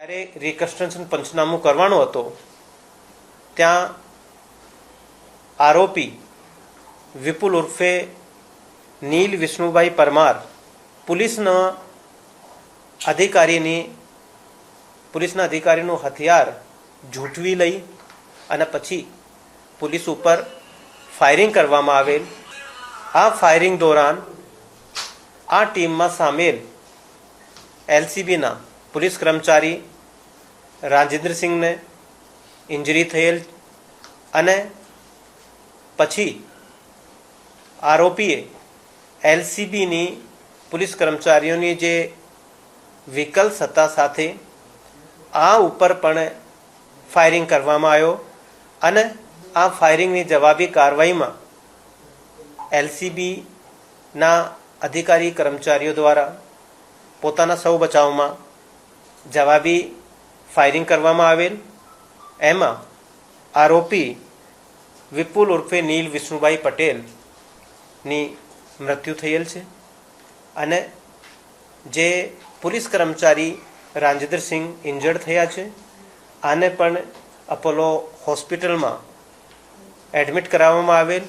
જ્યારે રિકન્સ્ટ્રક્શન પંચનામું કરવાનો હતો, ત્યાં આરોપી વિપુલ ઉર્ફે નીલ વિષ્ણુભાઈ પરમાર પોલીસના અધિકારીની, પોલીસના અધિકારીનું હથિયાર ઝૂંટવી લઈ અને પછી પોલીસ ઉપર ફાયરિંગ કરવામાં આવેલ. આ ફાયરિંગ દોરાન આ ટીમમાં સામેલ એલસીબીના પોલીસ કર્મચારી રાજેન્દ્રસિંહને ઇન્જરી થયેલ અને પછી આરોપીએ એલસીબીની પોલીસ કર્મચારીઓની જે વિકલ્પ સત્તા સાથે આ ઉપર પણ ફાયરિંગ કરવામાં આવ્યો અને આ ફાયરિંગની જવાબી કાર્યવાહીમાં એલસીબીના અધિકારી કર્મચારીઓ દ્વારા પોતાના સૌ બચાવમાં જવાબી ફાયરિંગ કરવામાં આવેલ. એમાં આરોપી વિપુલ ઉર્ફે નીલ વિષ્ણુભાઈ પટેલની મૃત્યુ થયેલ છે અને જે પોલીસ કર્મચારી રાજેન્દ્રસિંહ ઇન્જર્ડ થયા છે. આને પણ અપોલો હોસ્પિટલમાં એડમિટ કરાવવામાં આવેલ.